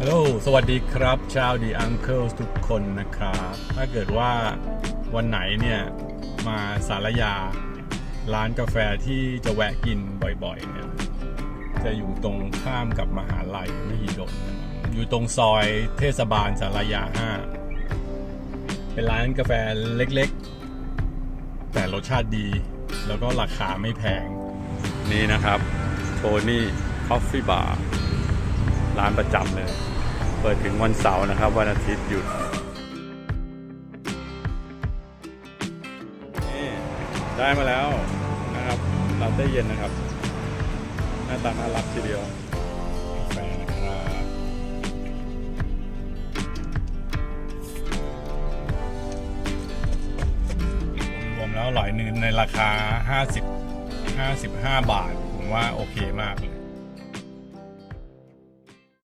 ฮัลโหลสวัสดีครับชาวดีอังเคิลทุกคนนะครับ ถ้าเกิดว่าวันไหนเนี่ยมาสารยาร้านกาแฟที่จะแวะกินบ่อยๆเนี่ยจะอยู่ตรงข้ามกับมหาลัยมหิดลอยู่ตรงซอยเทศบาลสารยา 5 เป็นร้านกาแฟเล็กๆ แต่รสชาติดี แล้วก็ราคาไม่แพง นี่นะครับโทนี่คอฟฟี่บาร์ ร้านประจำเลย เปิดถึงวันเสาร์นะครับ วันอาทิตย์หยุดนี่ได้มาแล้วนะครับลาเต้เย็นนะครับ หน้าตาน่ารักทีเดียวแฟนะครับรวมแล้วหลอยนึงในราคา 50 55 บาท ผมว่าโอเคมากเลย